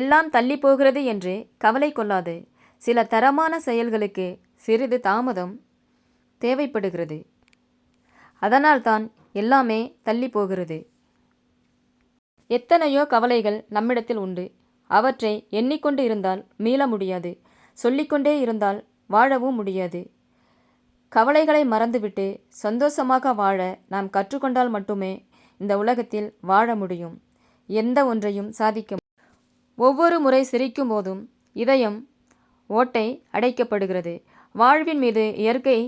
எல்லாம் தள்ளி போகிறது என்று கவலை கொள்ளாது. சில தரமான செயல்களுக்கு சிறிது தாமதம் தேவைப்படுகிறது. அதனால்தான் எல்லாமே தள்ளி போகிறது. எத்தனையோ கவலைகள் நம்மிடத்தில் உண்டு. அவற்றை எண்ணிக்கொண்டு இருந்தால் மீள முடியாது. சொல்லிக்கொண்டே இருந்தால் வாழவும் முடியாது. கவலைகளை மறந்துவிட்டு சந்தோஷமாக வாழ நாம் கற்றுக்கொண்டால் மட்டுமே இந்த உலகத்தில் வாழ முடியும். எந்த ஒன்றையும் சாதிக்க முடியும். ஒவ்வொரு முறை சிரிக்கும் போதும் இதயம் ஓட்டை அடைக்கப்படுகிறது. வாழ்வின் மீது இயற்கை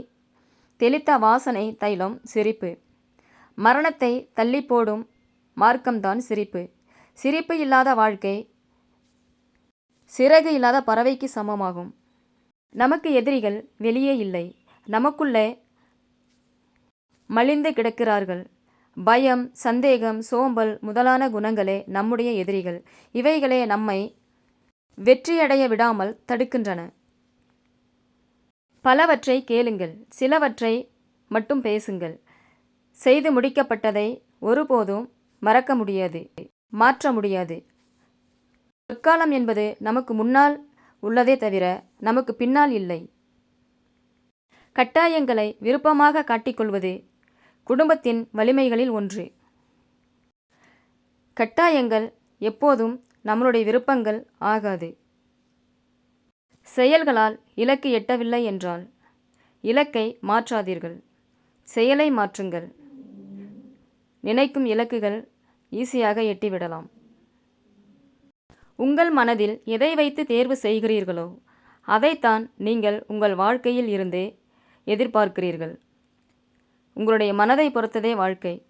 தெளித்த வாசனை தைலம் சிரிப்பு. மரணத்தை தள்ளி போடும் மார்க்கம்தான் சிரிப்பு. சிரிப்பு இல்லாத வாழ்க்கை சிறகு இல்லாத பறவைக்கு சமமாகும். நமக்கு எதிரிகள் வெளியே இல்லை. நமக்குள்ளே மலிந்து கிடக்கிறார்கள். பயம் சந்தேகம் சோம்பல் முதலான குணங்களே நம்முடைய எதிரிகள். இவைகளே நம்மை வெற்றியடைய விடாமல் தடுக்கின்றன. பலவற்றை கேளுங்கள் சிலவற்றை மட்டும் பேசுங்கள். செய்து முடிக்கப்பட்டதை ஒருபோதும் மறக்க முடியாது மாற்ற முடியாது. பொற்காலம் என்பது நமக்கு முன்னால் உள்ளதே தவிர நமக்கு பின்னால் இல்லை. கட்டாயங்களை விருப்பமாக காட்டிக்கொள்வது குடும்பத்தின் வலிமைகளில் ஒன்று. கட்டாயங்கள் எப்போதும் நம்மளுடைய விருப்பங்கள் ஆகாது. செயல்களால் இலக்கு எட்டவில்லை என்றால் இலக்கை மாற்றாதீர்கள். செயலை மாற்றுங்கள். நினைக்கும் இலக்குகள் ஈஸியாக எட்டிவிடலாம். உங்கள் மனதில் எதை வைத்து தேர்வு செய்கிறீர்களோ அதைத்தான் நீங்கள் உங்கள் வாழ்க்கையில் இருந்தே எதிர்பார்க்கிறீர்கள். உங்களுடைய மனதை பொறுத்ததே வாழ்க்கை.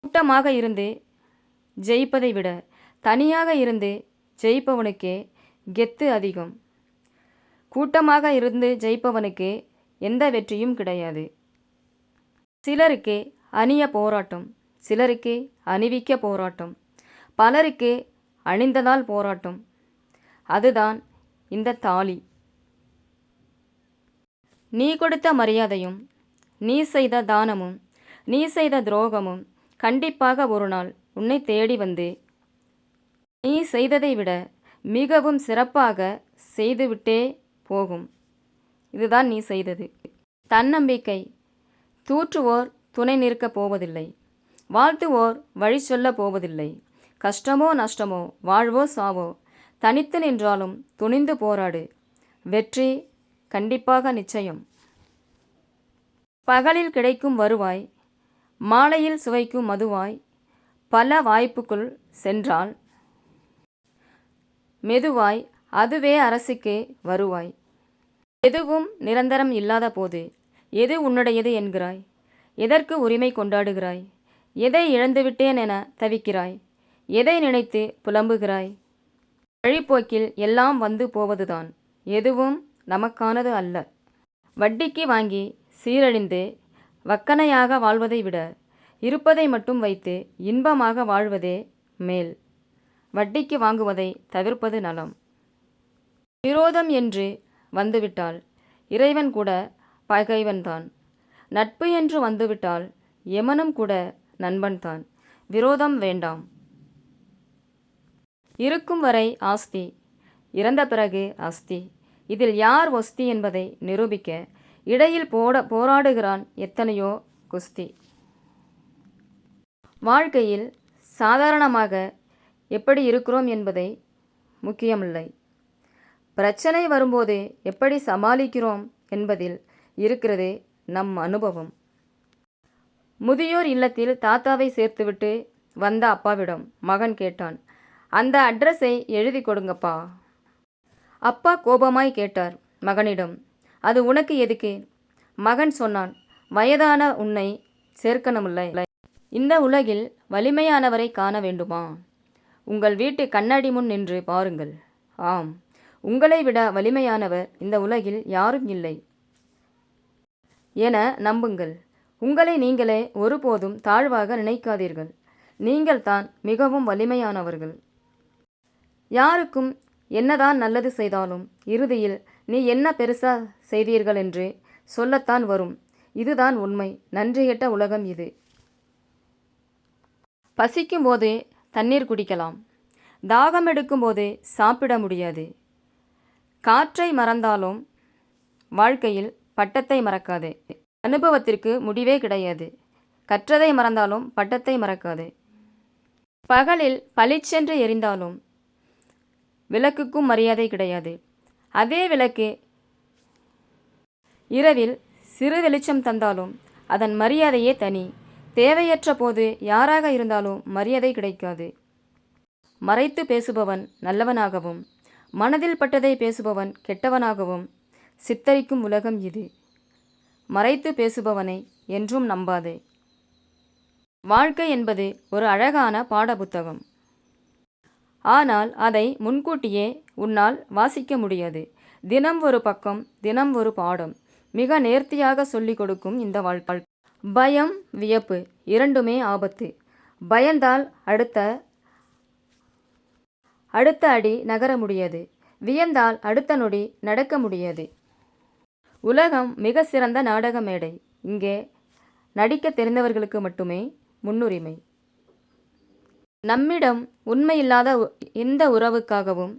கூட்டமாக இருந்து ஜெயிப்பதை விட தனியாக இருந்து ஜெயிப்பவனுக்கே கெத்து அதிகம். கூட்டமாக இருந்து ஜெயிப்பவனுக்கு எந்த வெற்றியும் கிடையாது. சிலருக்கு அணிய போராட்டம் சிலருக்கு அணிவிக்க போராட்டம் பலருக்கு அணிந்ததால் போராட்டம். அதுதான் இந்த தாலி. நீ கொடுத்த மரியாதையும் நீ செய்த தானமும் நீ செய்த துரோகமும் கண்டிப்பாக ஒரு நாள் உன்னை தேடி வந்து. நீ செய்ததை விட மிகவும் சிறப்பாக செய்துவிட்டே போகும். இதுதான் நீ செய்தது. தன்னம்பிக்கை. தூற்றுவோர் துணை நிற்கப் போவதில்லை. வாழ்த்துவோர் வழி சொல்லப் போவதில்லை. கஷ்டமோ நஷ்டமோ வாழ்வோ சாவோ தனித்து நின்றாலும் துணிந்து போராடு. வெற்றி கண்டிப்பாக நிச்சயம். பகலில் கிடைக்கும் வருவாய் மாலையில் சுவைக்கும் மதுவாய் பல வாய்ப்புக்குள் சென்றால் மெதுவாய் அதுவே அரசுக்கு வருவாய். எதுவும் நிரந்தரம் இல்லாத போது எது உன்னுடையது என்கிறாய்? எதற்கு உரிமை கொண்டாடுகிறாய்? எதை இழந்துவிட்டேன் என தவிக்கிறாய்? எதை நினைத்து புலம்புகிறாய்? வழிப்போக்கில் எல்லாம் வந்து போவதுதான் எதுவும் நமக்கானது அல்ல. வட்டிக்கு வாங்கி சீரழிந்து வக்கனையாக வாழ்வதை விட இருப்பதை மட்டும் வைத்து இன்பமாக வாழ்வதே மேல். வட்டிக்கு வாங்குவதை தவிர்ப்பது நலம். விரோதம் என்று வந்துவிட்டால் இறைவன் கூட பகைவன்தான் நட்பு என்று வந்துவிட்டால் எமனும் கூட நண்பன்தான் விரோதம் வேண்டாம். இருக்கும் வரை ஆஸ்தி இறந்த பிறகு அஸ்தி. இதில் யார் ஒஸ்தி என்பதை நிரூபிக்க இடையில் போட போராடுகிறான் எத்தனையோ குஸ்தி. வாழ்க்கையில் சாதாரணமாக எப்படி இருக்கிறோம் என்பதை முக்கியமில்லை. பிரச்சனை வரும்போது எப்படி சமாளிக்கிறோம் என்பதில் இருக்கிறதே நம் அனுபவம். முதியோர் இல்லத்தில் தாத்தாவை சேர்த்துவிட்டு வந்த அப்பாவிடம் மகன் கேட்டான் அந்த அட்ரஸை எழுதி கொடுங்கப்பா. அப்பா கோபமாய் கேட்டார் மகனிடம் அது உனக்கு எதுக்கு? மகன் சொன்னான் வயதான உன்னை சேர்க்கணுமில்லை. இந்த உலகில் வலிமையானவரை காண வேண்டுமா? உங்கள் வீட்டு கண்ணாடி முன் நின்று பாருங்கள். ஆம் உங்களை விட வலிமையானவர் இந்த உலகில் யாரும் இல்லை. என நம்புங்கள். உங்களை நீங்களே ஒருபோதும் தாழ்வாக நினைக்காதீர்கள். நீங்கள்தான் மிகவும் வலிமையானவர்கள். யாருக்கும் என்னதான் நல்லது செய்தாலும் இறுதியில் நீ என்ன பெருசா செய்தீர்கள் என்று சொல்லத்தான் வரும். இதுதான் உண்மை. நன்றிகெட்ட உலகம் இது. பசிக்கும்போது தண்ணீர் குடிக்கலாம். தாகம் எடுக்கும்போது சாப்பிட முடியாது. காற்றை மறந்தாலும் வாழ்க்கையில் பட்டத்தை மறக்காது. அனுபவத்திற்கு முடிவே கிடையாது. கற்றதை மறந்தாலும் பட்டத்தை மறக்காது. பகலில் பளிச்சென்று எரிந்தாலும் விளக்குக்கும் மரியாதை கிடையாது. அதே விளக்கு. இரவில் சிறு வெளிச்சம் தந்தாலும் அதன் மரியாதையே தனி. தேவையற்ற போது யாராக இருந்தாலும் மரியாதை கிடைக்காது. மறைத்து பேசுபவன் நல்லவனாகவும் மனதில் பட்டதை பேசுபவன் கெட்டவனாகவும் சித்தரிக்கும் உலகம் இது. மறைத்து பேசுபவனை என்றும் நம்பாதே. வாழ்க்கை என்பது ஒரு அழகான பாடப்புத்தகம். ஆனால் அதை முன்கூட்டியே உன்னால் வாசிக்க முடியாது. தினம் ஒரு பக்கம் தினம் ஒரு பாடம். மிக நேர்த்தியாக சொல்லிக் கொடுக்கும் இந்த வாழ்க்கை பயம் வியப்பு இரண்டுமே ஆபத்து. பயந்தால் அடுத்த அடுத்த அடி நகர முடியாது. வியந்தால் அடுத்த நொடி நடக்க முடியாது. உலகம் மிக சிறந்த நாடக மேடை. இங்கே நடிக்க தெரிந்தவர்களுக்கு மட்டுமே முன்னுரிமை. நம்மிடம் உண்மையில்லாத இந்த உறவுக்காகவும்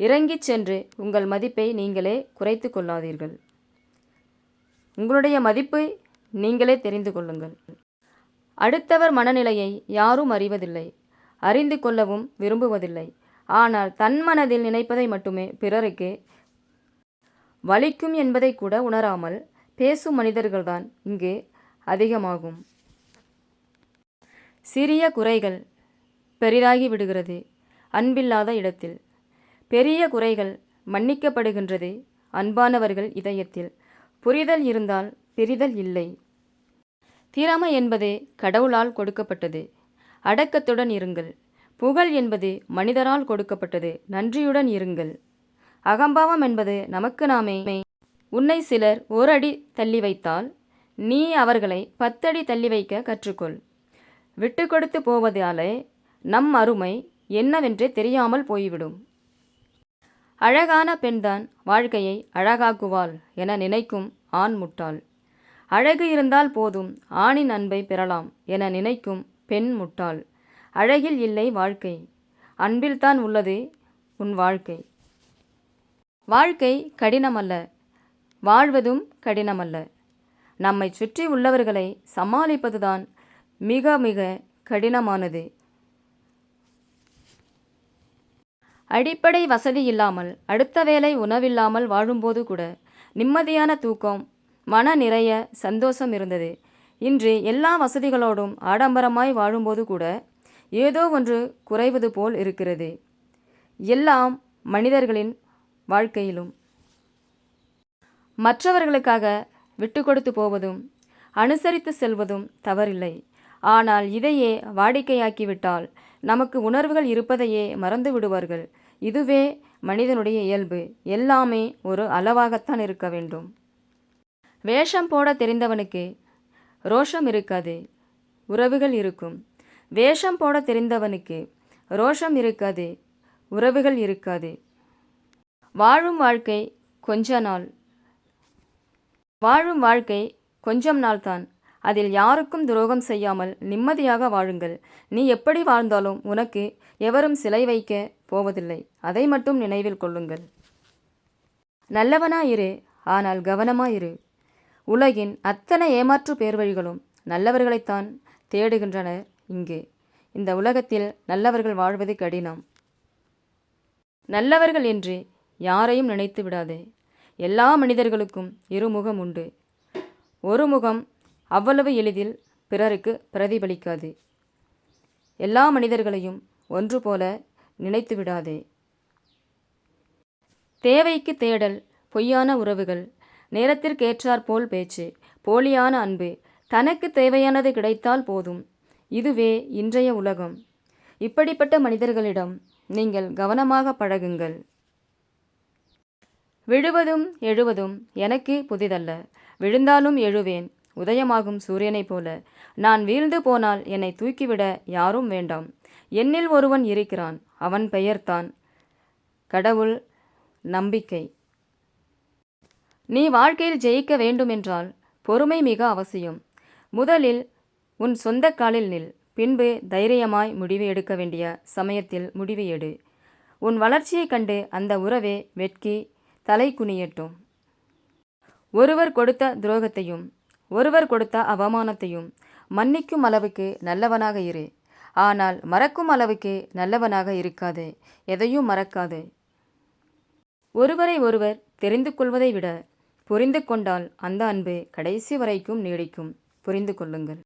இறங்கிச் சென்று உங்கள் மதிப்பை நீங்களே குறைத்து கொள்ளாதீர்கள். உங்களுடைய மதிப்பை நீங்களே தெரிந்து கொள்ளுங்கள். அடுத்தவர் மனநிலையை யாரும் அறிவதில்லை அறிந்து கொள்ளவும் விரும்புவதில்லை. ஆனால் தன் மனதில் நினைப்பதை மட்டுமே பிறருக்கு வலிக்கும் என்பதை கூட உணராமல் பேசும் மனிதர்கள்தான் இங்கு அதிகமாகும். சிறிய குறைகள் பெரிதாகி விடுகிறது. அன்பில்லாத இடத்தில். பெரிய குறைகள் மன்னிக்கப்படுகின்றது அன்பானவர்கள் இதயத்தில். புரிதல் இருந்தால் பிரிதல் இல்லை. திறமை என்பது கடவுளால் கொடுக்கப்பட்டது. அடக்கத்துடன் இருங்கள். புகழ் என்பது மனிதரால் கொடுக்கப்பட்டது. நன்றியுடன் இருங்கள். அகம்பாவம் என்பது நமக்கு நாமே. உன்னை சிலர் ஒரு அடி தள்ளி வைத்தால் நீ அவர்களை பத்தடி தள்ளி வைக்க கற்றுக்கொள். விட்டு கொடுத்து போவதாலே நம் அருமை என்னவென்றே தெரியாமல் போய்விடும். அழகான பெண்தான் வாழ்க்கையை அழகாக்குவாள் என நினைக்கும் ஆண் முட்டாள். அழகு இருந்தால் போதும் ஆணின் அன்பை பெறலாம் என நினைக்கும் பெண் முட்டாள். அழகில் இல்லை வாழ்க்கை. அன்பில்தான் உள்ளது உன் வாழ்க்கை. வாழ்க்கை கடினமல்ல. வாழ்வதும் கடினமல்ல. நம்மை சுற்றி உள்ளவர்களை சமாளிப்பதுதான் மிக மிக கடினமானது. அடிப்படை வசதி இல்லாமல் அடுத்த வேளை உணவில்லாமல் வாழும்போது கூட நிம்மதியான தூக்கம் மன நிறைய சந்தோஷம் இருந்தது. இன்று எல்லா வசதிகளோடும் ஆடம்பரமாய் வாழும்போது கூட ஏதோ ஒன்று குறைவது போல் இருக்கிறது. எல்லாம் மனிதர்களின் வாழ்க்கையிலும். மற்றவர்களுக்காக விட்டு கொடுத்து போவதும் அனுசரித்து செல்வதும் தவறில்லை. ஆனால் இதையே வாடிக்கையாக்கிவிட்டால் நமக்கு உணர்வுகள் இருப்பதையே மறந்து விடுவார்கள். இதுவே மனிதனுடைய இயல்பு. எல்லாமே ஒரு அளவாகத்தான் இருக்க வேண்டும். வேஷம் போட தெரிந்தவனுக்கு ரோஷம் இருக்காது. உறவுகள் இருக்கும். வேஷம் போட தெரிந்தவனுக்கு ரோஷம் இருக்காது. உறவுகள் இருக்காது. வாழும் வாழ்க்கை கொஞ்ச நாள். வாழும் வாழ்க்கை கொஞ்சம் நாள்தான். அதில் யாருக்கும் துரோகம் செய்யாமல் நிம்மதியாக வாழுங்கள். நீ எப்படி வாழ்ந்தாலும் உனக்கு எவரும் சிலை வைக்க போவதில்லை. அதை மட்டும் நினைவில் கொள்ளுங்கள். நல்லவனாயிரு ஆனால் கவனமாயிரு. உலகின் அத்தனை ஏமாற்று பேர்வழிகளும் நல்லவர்களைத்தான் தேடுகின்றனர் இங்கு. இந்த உலகத்தில் நல்லவர்கள் வாழ்வது கடினம். நல்லவர்கள் என்று யாரையும் நினைத்து விடாதே. எல்லா மனிதர்களுக்கும் இருமுகம் உண்டு. ஒரு முகம் அவ்வளவு எளிதில் பிறருக்கு பிரதிபலிக்காது. எல்லா மனிதர்களையும் ஒன்று போல நினைத்து விடாதே. தேவைக்கு தேடல் பொய்யான உறவுகள் நேரத்திற்கேற்றாற்போல் பேச்சு போலியான அன்பு தனக்கு தேவையானது கிடைத்தால் போதும். இதுவே இன்றைய உலகம். இப்படிப்பட்ட மனிதர்களிடம் நீங்கள் கவனமாக பழகுங்கள். விழுவதும் எழுவதும் எனக்கு புதிதல்ல. விழுந்தாலும் எழுவேன். உதயமாகும் சூரியனைப் போல. நான் வீழ்ந்து போனால் என்னை தூக்கிவிட யாரும் வேண்டாம். என்னில் ஒருவன் இருக்கிறான். அவன் பெயர்தான் கடவுள் நம்பிக்கை. நீ வாழ்க்கையில் ஜெயிக்க வேண்டுமென்றால் பொறுமை மிக அவசியம். முதலில் உன் சொந்த காலில் நில். பின்பு தைரியமாய் முடிவு எடுக்க வேண்டிய சமயத்தில் முடிவு எடு. உன் வளர்ச்சியைக் கண்டு அந்த உறவே வெட்கி தலை குனியட்டும். ஒருவர் கொடுத்த துரோகத்தையும் ஒருவர் கொடுத்த அவமானத்தையும் மன்னிக்கும் அளவுக்கு நல்லவனாக இரு. ஆனால் மறக்கும் அளவுக்கு நல்லவனாக இருக்காதே எதையும் மறக்காதே. ஒருவரை ஒருவர் தெரிந்து கொள்வதை விட புரிந்து கொண்டால் அந்த அன்பு கடைசி வரைக்கும் நீடிக்கும். புரிந்து கொள்ளுங்கள்.